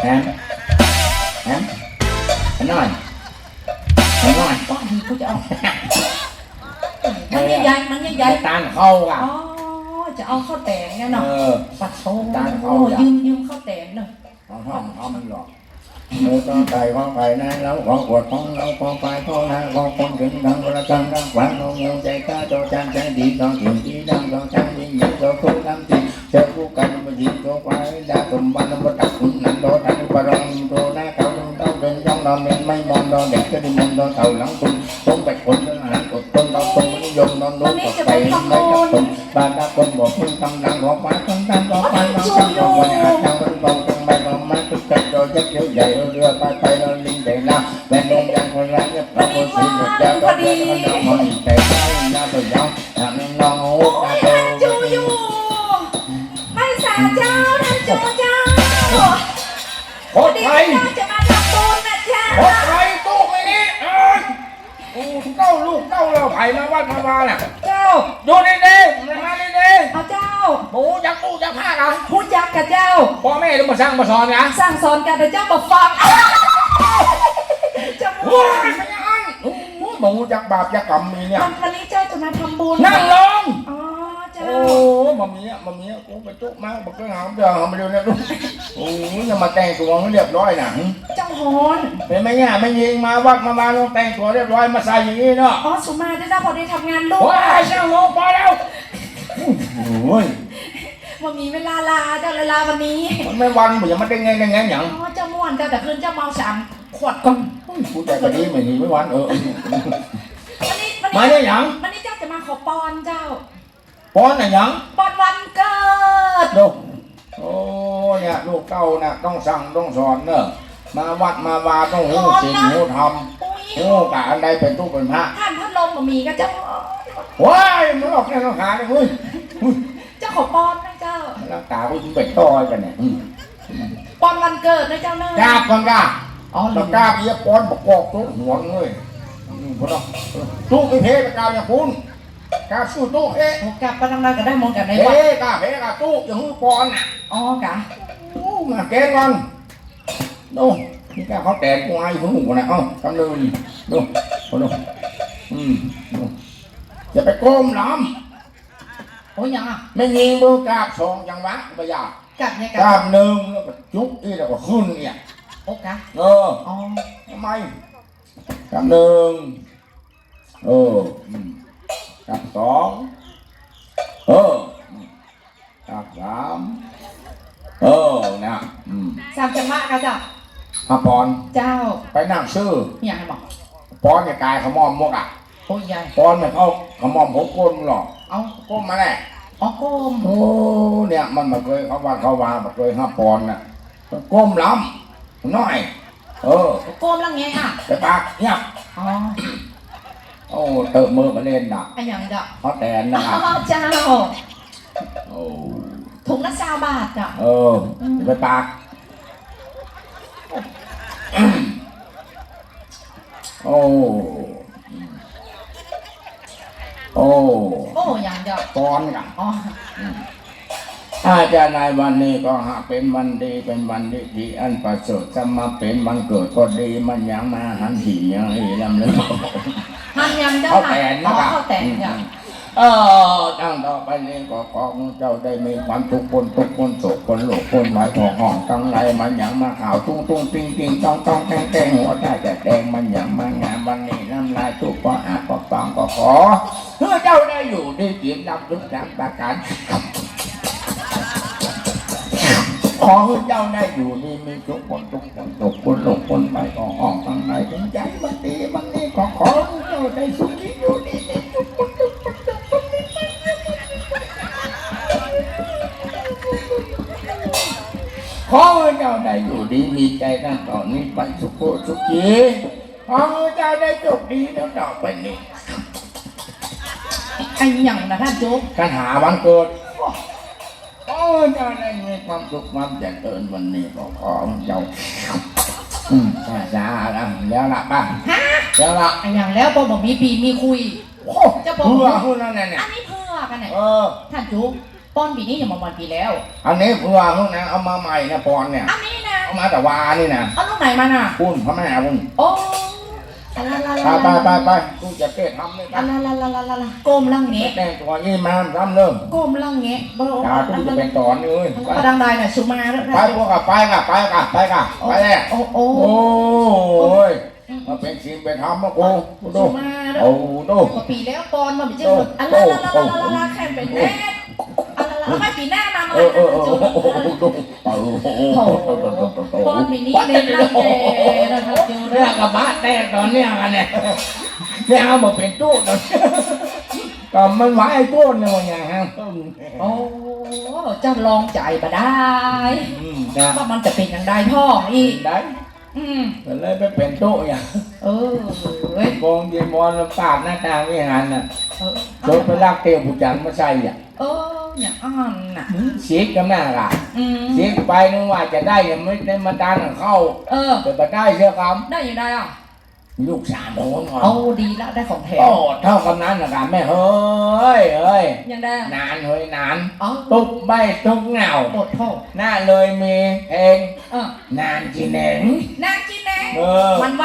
แอมแอมอันหน่อยอันหน่อยก้อนนี้กูจะเอามันใหญ่ๆมันใหญ่ตานเข้าๆอะอ๋อจะเอาข้าวแตงเนี่ยเอเนาะอปัดโถตาลเข้าจ้ะยืมยืมข้าวแตงหน่อยของห้องเขามันหลอกเออต้องไก่ของไก่นะแล้วของปวดของเราของไฟของนาของคนถึงดังประจังดังขวางลงเงาใจกล้าโจจันใจดีต้องถึงที่ดังต้องช่างยิ่งยิ่งโตคู่น้ำจิเจอคู่กันมายิงตัวควายดาตุ่มบันมาตัก เดินย่องนอนเมนไม่มองนอนเด็กก็ได้มองนอนเต่าหลังคุณต้องไปคนเดินหันกดต้นนอนตรงนิยมนอนรู้กดไปไม่จับตนบาดาคนบอกมึงกำลังของฟ้าต้องการของฟ้าน้องต้องต้องวันอาจจะเป็นกองจังไม่ต้องมาทุกใจโดยยักษ์ใหญ่เรือไปไปเราลิงใจน้ำแม่นงยังคนรักเนี่ยเราคนสีหมดแล้วก็เดินมันน้องมันใจใจหน้าตัวยาวหน้าน้องโอ้ตาโตจูอยู่ไม่สาเจ้าท่านจูเจ้าโคตรดีไทย เจ้าจะมาทำบุญนะเจ้าโคตรไทยตู้ไปนี้เออโอ้เก้าลูกเก้าเราไผ่มาวัดมาบ้านน่ะเจ้าดูดีดีๆมาดีดีเอาเจ้า ๆหมูยักษ์ตู้ยักษ์ผ้ากันพูดยักษ์กับเจ้า พ่อแม่ต้องมาสร้างมาสอนนะสั่งสอนกันแต่เจ้าบอกฟังจะโอ้พูยดไม่ยังอันโอ้ยหมูยักษ์บาปยักษ์กรรมมีเนี่ยวันวันนี้เจ้าจะมาทำบุญนั่งลงอ๋อเจ้าโอ้มามีอะมามีอะกูไปจุกมาบอกเรื่องหามเดี๋ยวหามไปดูนะลูกโอ้ยอย่ามาแต่งตัวให้เรียบร้อยนะ เจ้า ฮอนเป็นไหมเนี่ยไม่ยิงมาวัดมามาต้องแต่งตัวเรียบร้อยมาใส่อย่างนี้เนาะอ๋อสุมาได้ได้พอได้ทำงานลูกโอ้ยช่างลงพอแล้วโอ้ยมันมีเวลาลาเจ้าเวลาวันนี้มันไม่วันมันยังไม่ได้ไงได้ไงหยังอ๋อเจ้าม่วนเจ้าแต่คืนเจ้าเมาสามขวดก่อนกูใจก็ดีไม่ดีไม่วันเออวันนี้วันมานี้ได้หยังวันนี้เจ้าจะมาขอปอนเจ้าป้อนอะหยังปอนวันเกิดดูโอ้เนี่ยลูกเต้าน่ะต้องสั่งต้องสอนเนอะ มาวัดมาวาต้องหูศีลหูธรรมอุ้ยหูกะอันใดเป็นตู้เป็นพระท่านพัดลมก็มีก็เจ้าว้ายมันออกแค่ต้องหาเลยเฮ้ยเจ้าขอปอนนะเจ้าร่างกายกูถึงเป็นต้อยกันเนี่ยอืมปอนวันเกิดนะเจ้าเนอะกราบกันกราบอ๋อตะกราบเอียป้อนประกอบตู้หัวเลยอืมพุ่นเอาตู้ไอ้เพตะกราบอย่างคุณกราบสู้ตู้เอ๊ะโอ้กลับไปทางใดก็ได้มองกันในวัดเอ๊ะกราบเพกราบตู้อย่างหูป้อนน่ะอ๋อกะโอ้มาแกงกัน ดูนี่แกเขาแต่งกูให้หูกูนะเอ้ากำเนิดดูดูดูอืมดูจะไปก้มน้โอ้ยยังอะำไม่ยิงมือกราบสองจังหวะไม่อยากกัดเนี่ยกกัราดบหนึ่งแล้วก็จุกอีกแล้วก็ขึ้นเนี่ยโอ้กะเอออ๋อทำไมกราบหนึ่งเอออืมกราบสองเอออืมกราบสามเออนะอืม สามจังหวะกันเจ้า พระปอน เจ้าไปนั่งซื้ออย่างไรบอกปอนเนี่ยกายขมอมมกอะโอ้ยยายปอนมันเอาขมอมผมก้นหรอกเอาก้มมาแน่อ๋อก้มโอ้เนี่ยมันมาเคยเขาว่าเขาว่ามาเคยห้าปอนน่ะมันก้มล้ำน้อย เออก้มแล้วไงอะไปปากเนี่ยอ๋อโอ้เติมมือมาเล่นน่ะไอ้อย่างเจ้าเขาแตนนะคอ๋รับอเจ้าโอ้ถุงละสามบาทจ้ะเออไปปาก โอ้โอ้โอ้อย่างเจ้าปอนกันอ๋ออาจารย์ในวันนี้ก็หากเป็นวันดีเป็นวันดีที่อันประเสริฐจะมาเป็นวันเกิดก็ดีมันยังมาหันหียังอีลำเลยหันยังเจ้าเขาค่ะแตนอ๋นะอครับเข้าแต่งจ้ะ เออตั้งต่อไปนี้ก็ขอให้เจ้าได้มีความทุกข์คนทุกข์คนโศกคนโลกคนหมายของห้องทั้งไรมันยังมาข่าวตุ้งตุ้งติ้งติ้งต้องต้องแตงแตงหัวใจแต่แดงมันยังมางานวันนี้น้ำลายทุกข์ก็อาบก็ฟังก็ขอเพื่อเจ้าได้อยู่ได้เกินรับทุกอย่างประการขอให้เจ้าได้อยู่ดีมีทุกคนทุกคนทุกคนทุกคนไปก็ห้องทางไหนถึงใจมันดีมันนี่ก็ขอให้เจ้าได้สุขีอยู่ อให้เจ้าได้อยู่ดีมีใจตั้งต่อนนี้ไปสุขโขสุขีขอให้เจ้าได้จบดีแล้วต่อไปนี้ไอ้อย่างนะท่านจุ๊บกันหาวันเกิดขอให้เจ้าได้มีความสุขความเจริญวันนี้ก็ขอให้เจ้าอืมจ้าจ้าแล้วแล้วละป่ะฮะแล้วละไอ้อย่างแล้วพอบอกมีปีมีคุยโอ้จะบอกเพื่อเพื่อนั่นแหละเนี่ยอันนี้เพื่อกันเนี่ยเออท่านจุ๊บ ป้อนปีนี้อย่ามาวันปีแล้ว อันนี้เพื่อเพื่อนะเอามาใหม่นะปอนเนี่ย อันนี้นะเอามาแต่วานี่นะเอาลูกไหนมันอะคุณพม่าคุณโอ้อะไรอะไรไปไปไปไปกูจะเต้ทำเลยอะไรอะไรอะไรอะไรโกมลังเงะแต่งตัวนี่มาทำเริ่มโกมลังเงะบโตากูจะเป็นตอนนี่เว้ยไปกระดังใดน่ะชูมาแล้วไปพวกกับไปกับไปกับไปกับไปเลยโอ้โอ้โอ้ยมาเป็นสิ่งเป็นธรรมมากูกูชูดูมาแล้วโอ้ดูปีแล้วตอนมาไปเจออะไรอะไรอะไรอะไรแข่งเป็นแน่ อะไรอะไรไม่ปีหน้ามาเออเออเออจูโอ้โหดูโอ้โหตอนปีนี้เน้นรังแกนะครับจูเรื่องกับบ้านแต่ตอนเนี้ยกันเนี่ยเนี่ยเอามาเป็นตู้ตอนก็มันไหวไอ้ตู้เนี่ยว่าไงฮะโอ้เจ้าลองใจมาได้อืมนะว่ามันจะเป็นอย่างไรพ่ออีกได้อืมก็เลยไปเป็นตู้อย่างเออเว้ยโกงยีมอนปากหน้าตาไม่หันน่ะเออโดนไปลากเตียวผู้จังมาใส่อะเออ อย่างอ่อนน่ะสีกกันหน้าละอืมสีกไปนึกว่าจะได้ยังไม่ได้มาดันเข้าเออ แต่มาได้เชื่อคได้อย่างไรอะำลูกสามคนก่อนเอาดีแล้วได้ของแถมโอ้เท่ากับนั้นนะครับแม่เฮ้ยเฮ้ยยังได้อะนานเฮ้ยนาน เอาตุกใบตุกเหงาปวดโทษหน้าเลยมีเพลงเออนานจีเหน่ง นางจีแน่เออ มันว่า